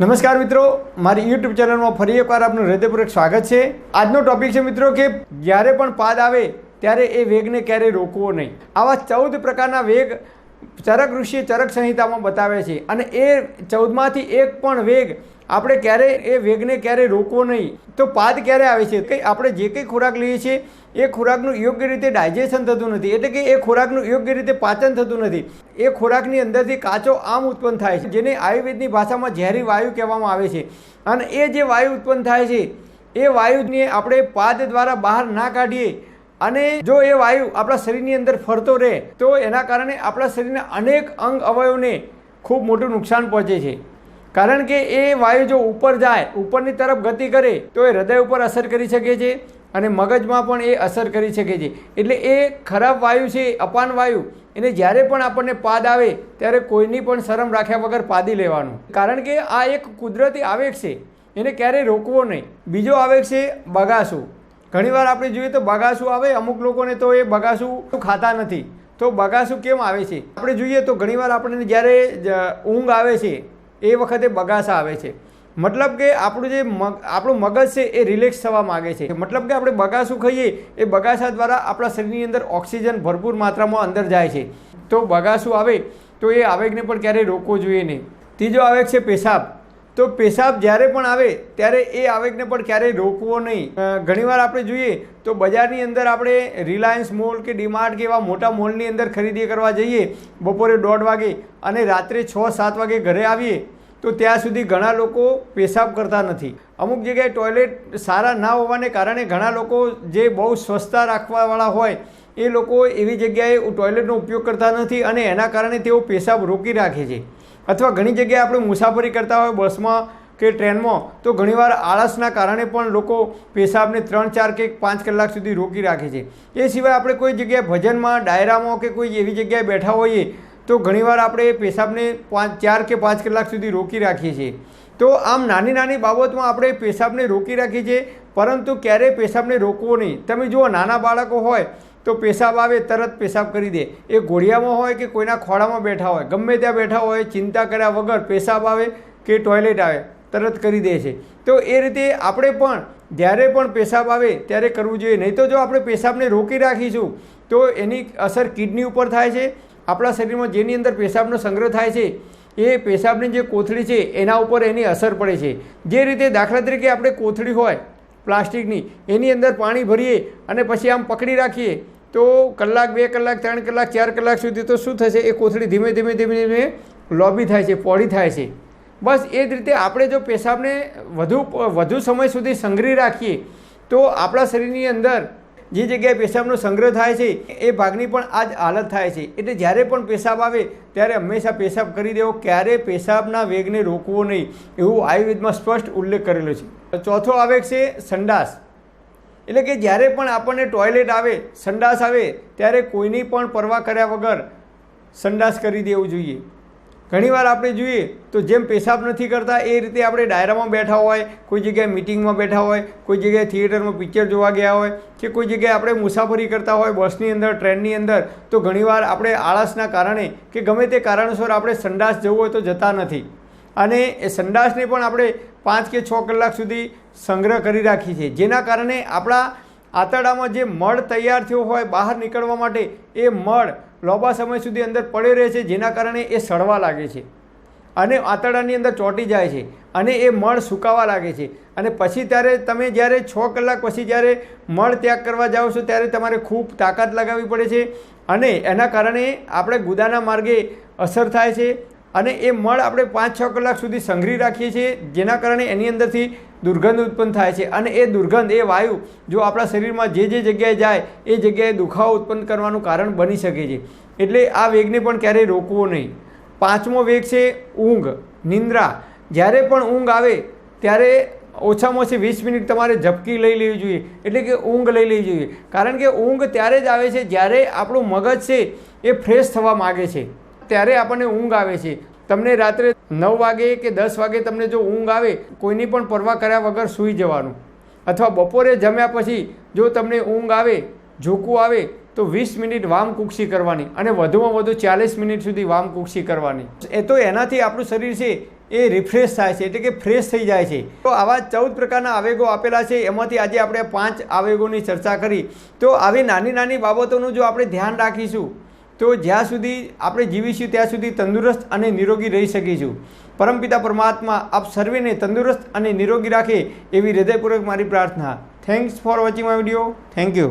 નમસ્કાર મિત્રો, મારી યુટ્યુબ ચેનલમાં ફરી એકવાર આપનું હૃદયપૂર્વક સ્વાગત છે. આજનો ટોપિક છે મિત્રો કે જ્યારે પણ પાદ આવે, ત્યારે એ વેગને ક્યારેય રોકવો નહીં. આવા ચૌદ પ્રકારના વેગ ચરક ઋષિએ ચરક સંહિતામાં બતાવે છે અને એ ચૌદમાંથી એક પણ વેગ આપણે ક્યારે એ વેગને ક્યારે રોકવો નહીં, તો પાદ ક્યારે આવે છે? કે આપણે જે કંઈ ખોરાક લઈએ છીએ, એ ખોરાકનું યોગ્ય રીતે ડાયજેશન થતું નથી, એટલે કે એ ખોરાકનું યોગ્ય રીતે પાચન થતું નથી. એ ખોરાકની અંદરથી કાચો આમ ઉત્પન્ન થાય છે, જેને આયુર્વેદની ભાષામાં ઝેરી વાયુ કહેવામાં આવે છે. અને એ જે વાયુ ઉત્પન્ન થાય છે, એ વાયુને આપણે પાદ દ્વારા બહાર ના કાઢીએ અને જો એ વાયુ આપણા શરીરની અંદર ફરતો રહે, તો એના કારણે આપણા શરીરના અનેક અંગ અવયવને ખૂબ મોટું નુકસાન પહોંચે છે. કારણ કે એ વાયુ જો ઉપર જાય, ઉપરની તરફ ગતિ કરે, તો એ હૃદય ઉપર અસર કરી શકે છે અને મગજમાં પણ એ અસર કરી શકે છે. એટલે એ ખરાબ વાયુ છે, અપાન વાયુ, એને જ્યારે પણ આપણને પાદ આવે, ત્યારે કોઈની પણ શરમ રાખ્યા વગર પાદી લેવાનું. કારણ કે આ એક કુદરતી આવેગ છે, એને ક્યારેય રોકવો નહીં. બીજો આવેગ છે બગાસું. ઘણીવાર આપણે જોઈએ તો બગાસું આવે, અમુક લોકોને તો એ બગાસું ખાતા નથી. તો બગાસું કેમ આવે છે? આપણે જોઈએ તો ઘણીવાર આપણને જ્યારે ઊંઘ આવે છે એ વખતે બગાસા આવે છે. મતલબ કે આપણું જે મગ, આપણું મગજ છે એ રિલેક્સ થવા માગે છે. મતલબ કે આપણે બગાસું ખાઈએ, એ બગાસા દ્વારા આપણા શરીરની અંદર ઓક્સિજન ભરપૂર માત્રામાં અંદર જાય છે. તો બગાસું આવે, તો એ આવેગને પણ ક્યારેય રોકવો જોઈએ નહીં. ત્રીજો આવેગ છે પેશાબ. તો પેશાબ જ્યારે પણ આવે, ત્યારે એ આવેગને પણ ક્યારેય રોકવો નહીં. ઘણીવાર આપણે જોઈએ તો બજારની અંદર આપણે રિલાયન્સ મોલ કે ડીમાર્ટ કે એવા મોટા મોલની અંદર ખરીદી કરવા જઈએ, બપોરે દોઢ વાગે અને રાત્રે છ, સાત વાગે ઘરે આવીએ, તો ત્યાં સુધી ઘણા લોકો પેશાબ કરતા નથી. અમુક જગ્યાએ ટોયલેટ સારા ના હોવાને કારણે ઘણા લોકો જે બહુ સ્વચ્છતા રાખવાવાળા હોય, એ લોકો એવી જગ્યાએ ટોયલેટનો ઉપયોગ કરતા નથી અને એના કારણે તેઓ પેશાબ રોકી રાખે છે. અથવા ઘણી જગ્યાએ આપણે મુસાફરી કરતા હોય બસમાં કે ટ્રેનમાં, તો ઘણીવાર આળસના કારણે પણ લોકો પેશાબને ત્રણ, ચાર કે પાંચ કલાક સુધી રોકી રાખે છે. એ સિવાય આપણે કોઈ જગ્યાએ ભજનમાં, ડાયરામાં કે કોઈ એવી જગ્યાએ બેઠા હોઈએ, તો ઘણીવાર આપણે પેશાબને પાંચ, ચાર કે પાંચ કલાક સુધી રોકી રાખીએ છીએ. તો આમ નાની નાની બાબતમાં આપણે પેશાબને રોકી રાખીએ છીએ, પરંતુ ક્યારેય પેશાબને રોકવો નહીં. તમે જુઓ, નાના બાળકો હોય તો પેશાબ આવે, તરત પેશાબ કરી દે. એ ઘોડિયામાં હોય કે કોઈના ખોળામાં બેઠા હોય, ગમે ત્યાં બેઠા હોય, ચિંતા કર્યા વગર પેશાબ આવે કે ટોયલેટ આવે, તરત કરી દે છે. તો એ રીતે આપણે પણ, જ્યારે પણ પેશાબ આવે ત્યારે કરવું જોઈએ. નહીં તો જો આપણે પેશાબને રોકી રાખીશું, તો એની અસર કિડની ઉપર થાય છે, આપણા શરીરમાં જેની અંદર પેશાબનો સંગ્રહ થાય છે, એ પેશાબની જે કોથળી છે, એના ઉપર એની અસર પડે છે. જે રીતે દાખલા તરીકે આપણે કોથળી હોય પ્લાસ્ટિકની. એની અંદર પાણી ભરીએ અને પછી આમ પકડી રાખીએ, તો કલાક, બે કલાક, ત્રણ કલાક, ચાર કલાક સુધી તો શું થશે? એ કોથળી ધીમે ધીમે ધીમે ધીમે લોબી થાય છે, પોળી થાય છે. બસ એ જ રીતે આપણે જો પેશાબને વધુ વધુ સમય સુધી સંગ્રહી રાખીએ, તો આપણા શરીરની અંદર જે જગ્યાએ પેશાબનો સંગ્રહ થાય છે, એ ભાગની પણ આ જ હાલત થાય છે. એટલે જ્યારે પણ પેશાબ આવે, ત્યારે હંમેશા પેશાબ કરી દેવો. ક્યારે પેશાબના વેગને રોકવો નહીં. એવું આયુર્વેદમાં સ્પષ્ટ ઉલ્લેખ કરેલો છે. ચોથો આવેગ છે સંડાસ. એટલે કે જ્યારે પણ આપણને ટોયલેટ આવે, સંડાસ આવે, ત્યારે કોઈની પણ પરવા કર્યા વગર સંડાસ કરી દેવું જોઈએ. ઘણીવાર આપણે જોઈએ તો જેમ પેશાબ નથી કરતા, એ રીતે આપણે ડાયરામાં બેઠા હોય, કોઈ જગ્યાએ મિટિંગમાં બેઠા હોય, કોઈ જગ્યાએ થિયેટરમાં પિક્ચર જોવા ગયા હોય કે કોઈ જગ્યાએ આપણે મુસાફરી કરતા હોય બસની અંદર, ટ્રેનની અંદર, તો ઘણીવાર આપણે આળસના કારણે કે ગમે તે કારણસર આપણે સંડાસ જવું હોય તો જતા નથી. અને એ સંડાસને પણ આપણે પાંચ કે છ કલાક સુધી સંગ્રહ કરી રાખીએ છીએ જેના કારણે આપણા આંતરડામાં જે મળ તૈયાર થયો હોય બહાર નીકળવા માટે, એ મળ લાંબા સમય સુધી અંદર પડ્યો રહે છે, જેના કારણે એ સડવા લાગે છે. અને આંતરડાની અંદર ચોંટી જાય છે અને એ મળ સુકાવા લાગે છે. અને પછી ત્યારે તમે જ્યારે છ કલાક પછી જ્યારે મળ ત્યાગ કરવા જાઓ છો, ત્યારે તમારે ખૂબ તાકાત લગાવવી પડે છે. અને એના કારણે આપણે ગુદાના માર્ગે અસર થાય છે. અને એ મળ આપણે પાંચ, છ કલાક સુધી સંઘરી રાખીએ છીએ, જેના કારણે એની અંદરથી દુર્ગંધ ઉત્પન્ન થાય છે. અને એ દુર્ગંધ, એ વાયુ જો આપણા શરીરમાં જે જે જગ્યાએ જાય, એ જગ્યાએ દુખાવો ઉત્પન્ન કરવાનું કારણ બની શકે છે. એટલે આ વેગને પણ ક્યારેય રોકવો નહીં. પાંચમો વેગ છે ઊંઘ, નિંદ્રા. જ્યારે પણ ઊંઘ આવે, ત્યારે ઓછામાં ઓછી વીસ મિનિટ તમારે ઝપકી લઈ લેવી જોઈએ. એટલે કે ઊંઘ લઈ લેવી જોઈએ. કારણ કે ઊંઘ ત્યારે જ આવે છે જ્યારે આપણું મગજ છે એ ફ્રેશ થવા માગે છે. ત્યારે આપણને ઊંઘ આવે છે. તમને રાત્રે નવ વાગે કે દસ વાગે તમને જો ઊંઘ આવે, કોઈની પણ પરવા કર્યા વગર સૂઈ જવાનું. અથવા બપોરે જમ્યા પછી જો તમને ઊંઘ આવે ઝોકું આવે, તો વીસ મિનિટ વામ કુક્ષી કરવાની અને વધુમાં વધુ ચાલીસ મિનિટ સુધી વામ કુક્ષી કરવાની. એ તો એનાથી આપણું શરીર છે, એ રિફ્રેશ થાય છે, એટલે કે ફ્રેશ થઈ જાય છે. તો આવા ચૌદ પ્રકારના આવેગો આપેલા છે, એમાંથી આજે આપણે પાંચ આવેગોની ચર્ચા કરી. તો આવી નાની નાની બાબતોનું જો આપણે ધ્યાન રાખીશું તો જ્યાં સુધી આપણે જીવીશું, ત્યાં સુધી તંદુરસ્ત અને નિરોગી રહી શકીશું. પરમપિતા પરમાત્મા, આપ સર્વેને તંદુરસ્ત અને નિરોગી રાખે એવી હૃદયપૂર્વક મારી પ્રાર્થના. Thanks for watching my video thank you